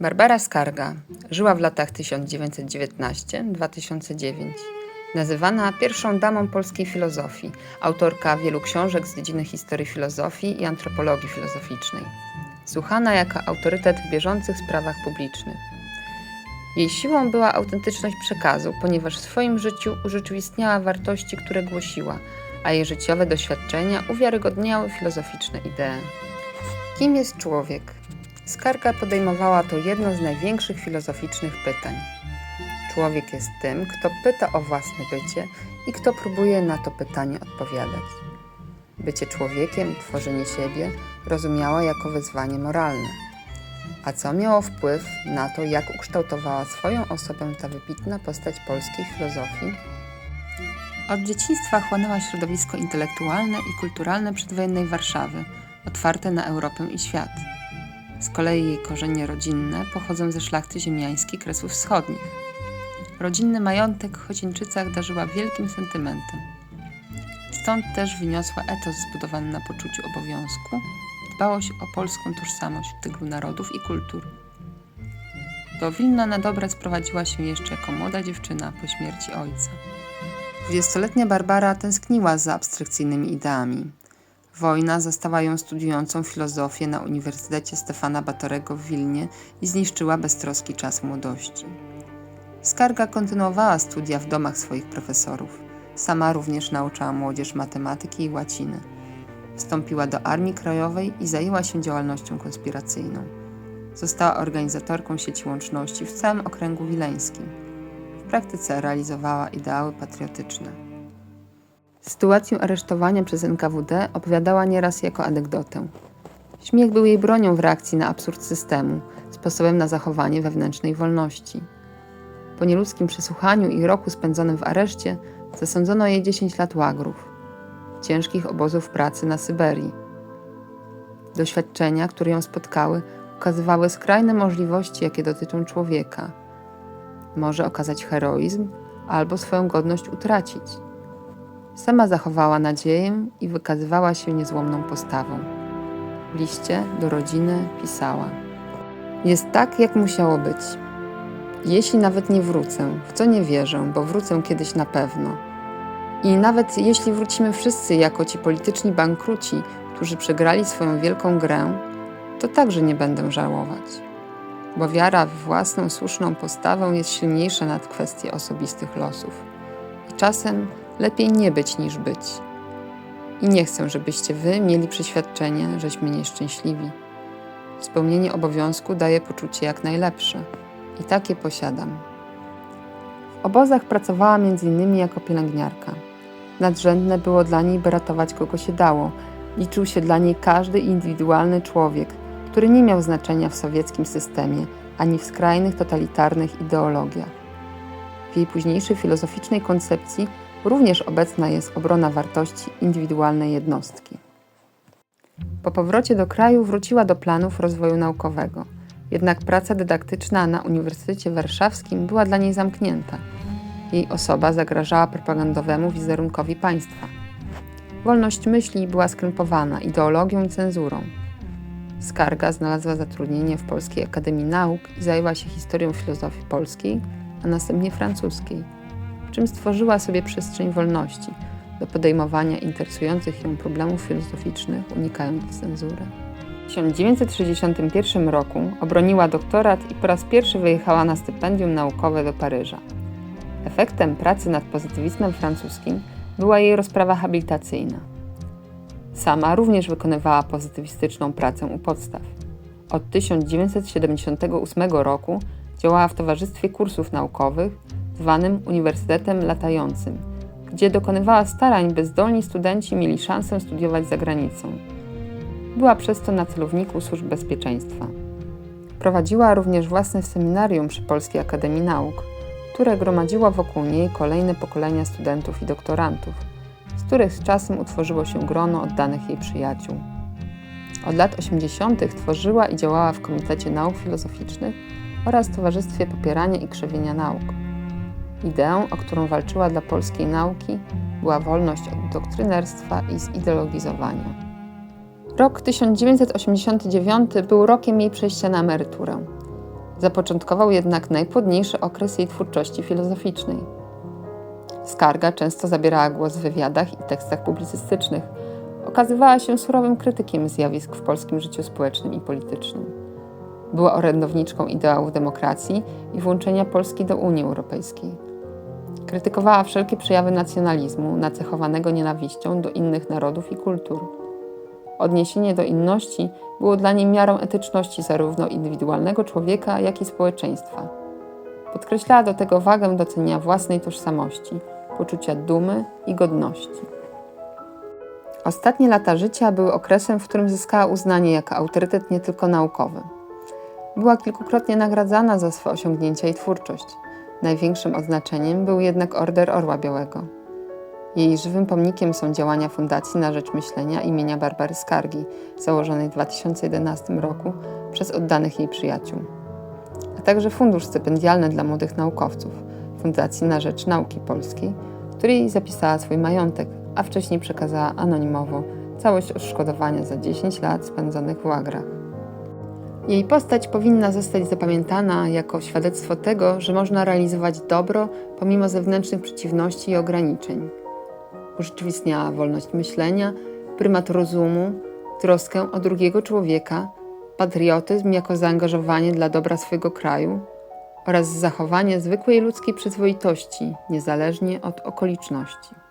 Barbara Skarga żyła w latach 1919-2009. Nazywana pierwszą damą polskiej filozofii, autorka wielu książek z dziedziny historii filozofii i antropologii filozoficznej. Słuchana jako autorytet w bieżących sprawach publicznych. Jej siłą była autentyczność przekazu, ponieważ w swoim życiu urzeczywistniała wartości, które głosiła, a jej życiowe doświadczenia uwiarygodniały filozoficzne idee. Kim jest człowiek? Skarga podejmowała to jedno z największych filozoficznych pytań. Człowiek jest tym, kto pyta o własne bycie i kto próbuje na to pytanie odpowiadać. Bycie człowiekiem, tworzenie siebie rozumiała jako wyzwanie moralne. A co miało wpływ na to, jak ukształtowała swoją osobę ta wybitna postać polskiej filozofii? Od dzieciństwa chłonęła środowisko intelektualne i kulturalne przedwojennej Warszawy, otwarte na Europę i świat. Z kolei jej korzenie rodzinne pochodzą ze szlachty ziemiańskiej Kresów Wschodnich. Rodzinny majątek w Chocińczycach darzyła wielkim sentymentem. Stąd też wyniosła etos zbudowany na poczuciu obowiązku, dbałość o polską tożsamość w tylu narodów i kultur. Do Wilna na dobre sprowadziła się jeszcze jako młoda dziewczyna po śmierci ojca. Dwudziestoletnia Barbara tęskniła za abstrakcyjnymi ideami. Wojna zastała ją studiującą filozofię na Uniwersytecie Stefana Batorego w Wilnie i zniszczyła beztroski czas młodości. Skarga kontynuowała studia w domach swoich profesorów. Sama również nauczała młodzież matematyki i łaciny. Wstąpiła do Armii Krajowej i zajęła się działalnością konspiracyjną. Została organizatorką sieci łączności w całym okręgu wileńskim. W praktyce realizowała ideały patriotyczne. Sytuację aresztowania przez NKWD opowiadała nieraz jako anegdotę. Śmiech był jej bronią w reakcji na absurd systemu, sposobem na zachowanie wewnętrznej wolności. Po nieludzkim przesłuchaniu i roku spędzonym w areszcie zasądzono jej 10 lat łagrów, ciężkich obozów pracy na Syberii. Doświadczenia, które ją spotkały, ukazywały skrajne możliwości, jakie dotyczą człowieka. Może okazać heroizm albo swoją godność utracić. Sama zachowała nadzieję i wykazywała się niezłomną postawą. W liście do rodziny pisała: Jest tak, jak musiało być. Jeśli nawet nie wrócę, w co nie wierzę, bo wrócę kiedyś na pewno. I nawet jeśli wrócimy wszyscy jako ci polityczni bankruci, którzy przegrali swoją wielką grę, to także nie będę żałować. Bo wiara w własną słuszną postawę jest silniejsza nad kwestie osobistych losów. I czasem lepiej nie być niż być. I nie chcę, żebyście wy mieli przeświadczenie, żeśmy nieszczęśliwi. Spełnienie obowiązku daje poczucie jak najlepsze. I takie posiadam. W obozach pracowała m.in. jako pielęgniarka. Nadrzędne było dla niej, by ratować kogo się dało. Liczył się dla niej każdy indywidualny człowiek, który nie miał znaczenia w sowieckim systemie ani w skrajnych totalitarnych ideologiach. W jej późniejszej filozoficznej koncepcji również obecna jest obrona wartości indywidualnej jednostki. Po powrocie do kraju wróciła do planów rozwoju naukowego. Jednak praca dydaktyczna na Uniwersytecie Warszawskim była dla niej zamknięta. Jej osoba zagrażała propagandowemu wizerunkowi państwa. Wolność myśli była skrępowana ideologią i cenzurą. Skarga znalazła zatrudnienie w Polskiej Akademii Nauk i zajęła się historią filozofii polskiej, a następnie francuskiej, czym stworzyła sobie przestrzeń wolności do podejmowania interesujących ją problemów filozoficznych, unikając cenzury. W 1961 roku obroniła doktorat i po raz pierwszy wyjechała na stypendium naukowe do Paryża. Efektem pracy nad pozytywizmem francuskim była jej rozprawa habilitacyjna. Sama również wykonywała pozytywistyczną pracę u podstaw. Od 1978 roku działała w Towarzystwie Kursów Naukowych, zwanym Uniwersytetem Latającym, gdzie dokonywała starań, by zdolni studenci mieli szansę studiować za granicą. Była przez to na celowniku służb bezpieczeństwa. Prowadziła również własne seminarium przy Polskiej Akademii Nauk, które gromadziło wokół niej kolejne pokolenia studentów i doktorantów, z których z czasem utworzyło się grono oddanych jej przyjaciół. Od lat 80. tworzyła i działała w Komitecie Nauk Filozoficznych oraz Towarzystwie Popierania i Krzewienia Nauk. Ideą, o którą walczyła dla polskiej nauki, była wolność od doktrynerstwa i zideologizowania. Rok 1989 był rokiem jej przejścia na emeryturę. Zapoczątkował jednak najpłodniejszy okres jej twórczości filozoficznej. Skarga często zabierała głos w wywiadach i tekstach publicystycznych. Okazywała się surowym krytykiem zjawisk w polskim życiu społecznym i politycznym. Była orędowniczką ideałów demokracji i włączenia Polski do Unii Europejskiej. Krytykowała wszelkie przejawy nacjonalizmu nacechowanego nienawiścią do innych narodów i kultur. Odniesienie do inności było dla niej miarą etyczności zarówno indywidualnego człowieka, jak i społeczeństwa. Podkreślała do tego wagę docenienia własnej tożsamości, poczucia dumy i godności. Ostatnie lata życia były okresem, w którym zyskała uznanie jako autorytet nie tylko naukowy. Była kilkukrotnie nagradzana za swoje osiągnięcia i twórczość. Największym odznaczeniem był jednak Order Orła Białego. Jej żywym pomnikiem są działania Fundacji na Rzecz Myślenia imienia Barbary Skargi, założonej w 2011 roku przez oddanych jej przyjaciół, a także Fundusz Stypendialny dla Młodych Naukowców Fundacji na Rzecz Nauki Polskiej, której zapisała swój majątek, a wcześniej przekazała anonimowo całość odszkodowania za 10 lat spędzonych w łagrach. Jej postać powinna zostać zapamiętana jako świadectwo tego, że można realizować dobro pomimo zewnętrznych przeciwności i ograniczeń. Urzeczywistniała wolność myślenia, prymat rozumu, troskę o drugiego człowieka, patriotyzm jako zaangażowanie dla dobra swojego kraju oraz zachowanie zwykłej ludzkiej przyzwoitości, niezależnie od okoliczności.